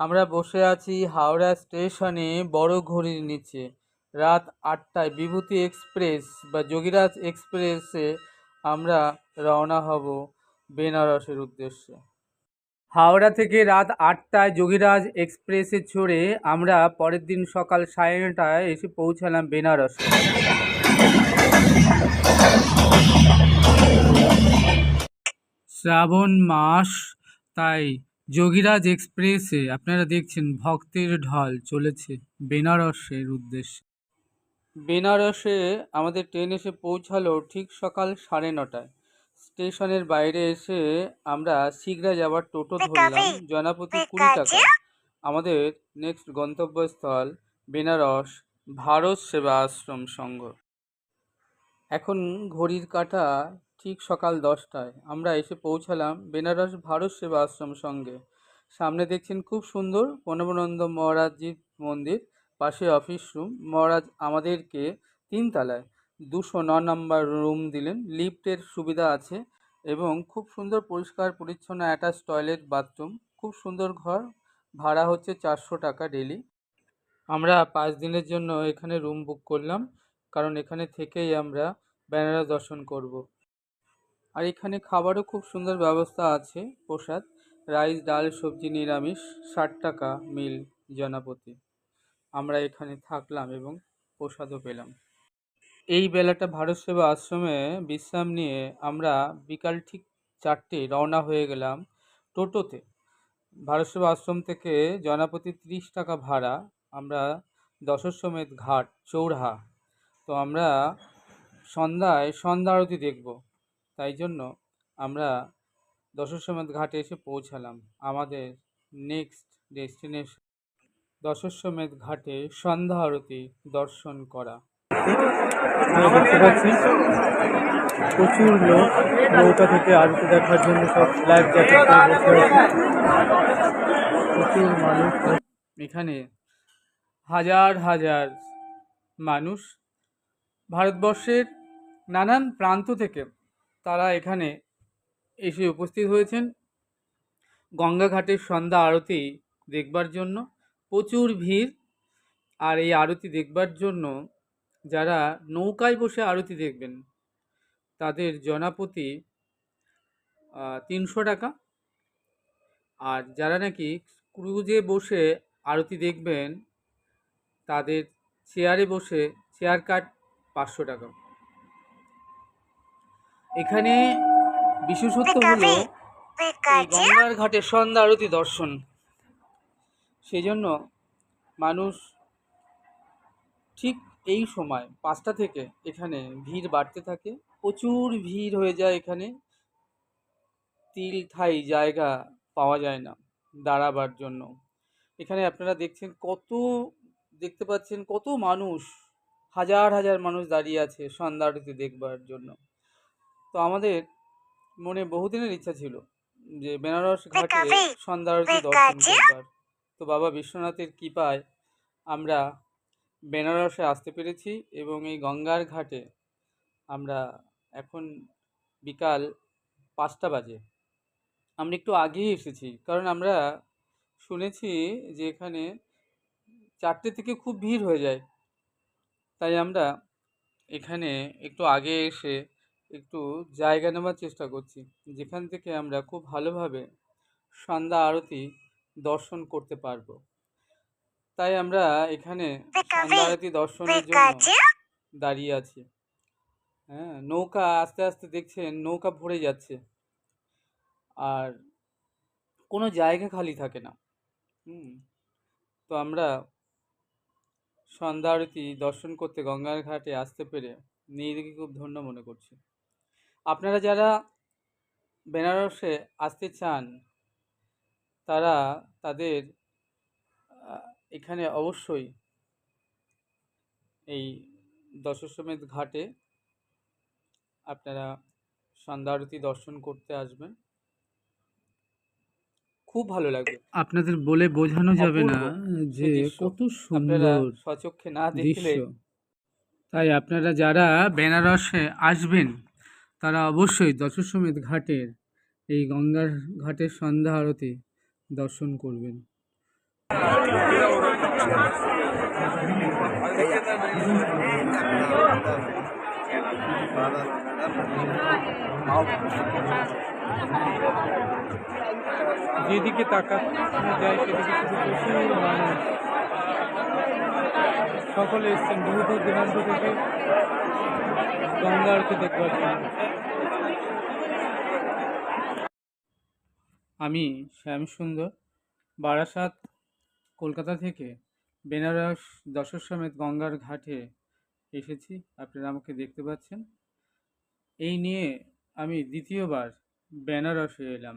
আমরা বসে আছি হাওড়া স্টেশনে বড় ঘড়ির নিচে। রাত আটটায় বিভূতি এক্সপ্রেস বা যোগীরাজ এক্সপ্রেসে আমরা রওনা হব বেনারসের উদ্দেশ্যে। হাওড়া থেকে রাত আটটায় যোগীরাজ এক্সপ্রেসে চড়ে আমরা পরের দিন সকাল সাড়ে নটায় এসে পৌঁছালাম বেনারসে। শ্রাবণ মাস, তাই যোগীরাজ এক্সপ্রেসে আপনারা দেখছেন ভক্তের ঢল চলেছে বেনারসের উদ্দেশ্যে। বেনারসে আমাদের ট্রেন এসে পৌঁছালো ঠিক সকাল সাড়ে নটায়। স্টেশনের বাইরে এসে আমরা শিগরা যাওয়ার টোটো ধরলাম জনাপতি কুড়ি টাকা। আমাদের নেক্সট গন্তব্যস্থল বেনারস ভারত সেবা আশ্রম সংঘ। এখন ঘড়ির কাঁটা ঠিক সকাল দশটায়। আমরা এসে পৌঁছালাম বেনারস ভারত সেবা আশ্রম সঙ্গে। সামনে দেখছেন খুব সুন্দর প্রণবানন্দ মহারাজজির মন্দির, পাশে অফিস রুম মহারাজ আমাদেরকে তিনতলায় দুশো ন নম্বর রুম দিলেন। লিফটের সুবিধা আছে এবং খুব সুন্দর পরিষ্কার পরিচ্ছন্ন অ্যাটাচ টয়লেট বাথরুম খুব সুন্দর ঘর। ভাড়া হচ্ছে চারশো টাকা ডেলি আমরা পাঁচ দিনের জন্য এখানে রুম বুক করলাম। কারণ এখানে থেকেই আমরা বেনারস দর্শন করব। আর এখানে খাবারও খুব সুন্দর ব্যবস্থা আছে, প্রসাদ। রাইস, ডাল, সবজি, নিরামিষ, ষাট টাকা মিল জনাপতি। আমরা এখানে থাকলাম এবং প্রসাদও পেলাম। এই বেলাটা ভারত সেবা আশ্রমে বিশ্রাম নিয়ে আমরা বিকাল ঠিক চারটে রওনা হয়ে গেলাম টোটোতে। ভারত সেবা আশ্রম থেকে জনাপতি ত্রিশ টাকা ভাড়া, আমরা দশশ্বমেধ ঘাট, চৌরাহা। তো আমরা সন্ধ্যায় সন্ধ্যা আরতি দেখব। তাই জন্য আমরা দশশ্বমেধ ঘাটে এসে পৌঁছালাম আমাদের নেক্সট ডেস্টিনেশন দশশ্বমেধ ঘাটে সন্ধ্যা আরতি দর্শন করা। প্রচুর লোক নৌকা থেকে আরতি দেখার জন্য সব আছে। প্রচুর মানুষ। এখানে হাজার হাজার মানুষ। ভারতবর্ষের নানান প্রান্ত থেকে তারা এখানে এসে উপস্থিত হয়েছেন। গঙ্গাঘাটের সন্ধ্যা আরতি দেখবার জন্য। প্রচুর ভিড়। আর এই আরতি দেখবার জন্য যারা নৌকায় বসে আরতি দেখবেন, তাদের জনাপতি তিনশো টাকা। আর যারা নাকি ক্রুজে বসে আরতি দেখবেন, তাদের চেয়ারে বসে, চেয়ার কাট পাঁচশো টাকা। এখানে বিশেষত্ব হলো এই গঙ্গার ঘাটে সন্ধ্যা আরতি দর্শন। সেই জন্য মানুষ ঠিক এই সময় পাঁচটা থেকে এখানে ভিড় বাড়তে থাকে। প্রচুর ভিড় হয়ে যায় এখানে। তিল ঠাই জায়গা পাওয়া যায় না দাঁড়াবার জন্য। এখানে আপনারা দেখছেন কত দেখতে পাচ্ছেন কত মানুষ হাজার হাজার মানুষ দাঁড়িয়ে আছে সন্ধ্যা আরতি দেখবার জন্য। তো আমাদের মনে বহুদিনের ইচ্ছা ছিল যে বেনারস ঘাটে সন্ধ্যা আরতি দর্শন করবার। তো বাবা বিশ্বনাথের কৃপায় আমরা বেনারসে আসতে পেরেছি এবং এই গঙ্গার ঘাটে আমরা এখন বিকাল পাঁচটা বাজে। আমরা একটু আগেই এসেছি কারণ আমরা শুনেছি যে এখানে চারটে থেকে খুব ভিড় হয়ে যায়। তাই আমরা এখানে একটু আগে এসে একটু জায়গা নেওয়ার চেষ্টা করছি। যেখান থেকে আমরা খুব ভালোভাবে সন্ধ্যা আরতি দর্শন করতে পারব। তাই আমরা এখানে সন্ধ্যা আরতি দর্শনের জন্য দাঁড়িয়ে আছি। হ্যাঁ নৌকা আস্তে আস্তে দেখছেন নৌকা ভরে যাচ্ছে। আর কোনো জায়গা খালি থাকে না। হুম তো আমরা সন্ধ্যা আরতি দর্শন করতে গঙ্গার ঘাটে আসতে পেরে নিজেকে খুব ধন্য মনে করছি। আপনারা যারা বেনারসে আসতে চান তারা তাদের এখানে অবশ্যই এই দশশ্বমেধ ঘাটে আপনারা সন্ধ্যা আরতি দর্শন করতে আসবেন। খুব ভালো লাগবে। আপনাদের বলে বোঝানো যাবে না যে কত সুন্দর সচক্ষে না দেখলে তাই আপনারা যারা বেনারসে আসবেন তারা অবশ্যই দশশ্বমেধ ঘাটের এই গঙ্গার ঘাটের সন্ধ্যা আরতি দর্শন করবেন। যেদিকে তাকানো যায়, সেদিকে প্রচুর মানুষ। সকলে এসছেন বহু দূর দূরান্ত থেকে। গঙ্গা আরতি দেখবার জন্য আমি শ্যামসুন্দর বারাসাত, কলকাতা থেকে বেনারস দশর সমেত গঙ্গার ঘাটে এসেছি। আপনারা আমাকে দেখতে পাচ্ছেন। এই নিয়ে আমি দ্বিতীয়বার বেনারসে এলাম।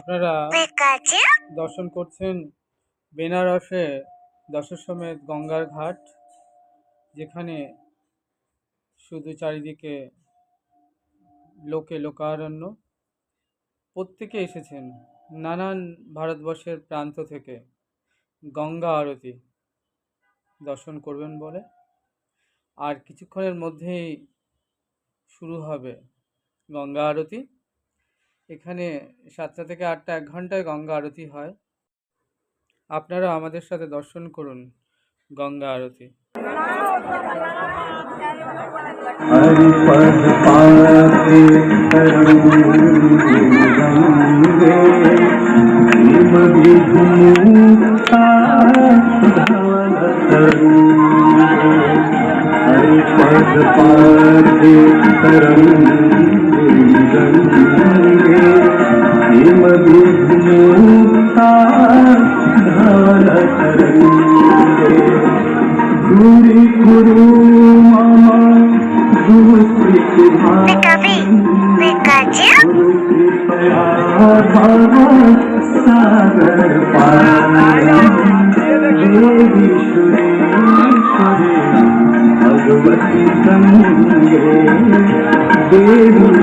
আপনারা দর্শন করছেন বেনারসে দশসমেত গঙ্গার ঘাট যেখানে শুধু চারিদিকে লোকে লোকারণ্য। প্রত্যেকে এসেছেন নানান ভারতবর্ষের প্রান্ত থেকে। গঙ্গা আরতি, দর্শন করবেন বলে। আর কিছুক্ষণের মধ্যেই শুরু হবে গঙ্গা আরতি। এখানে সাতটা থেকে আটটা, এক ঘন্টায় গঙ্গা আরতি হয়। আপনারা আমাদের সাথে দর্শন করুন গঙ্গা আরতি। हरिपद पाते करुणगे भीम विघ्नता हरिपद पाते करुणगे भीम विघ्नता धन करुणगे गुरी गुरु कवि देवी भगवती गंगे देवी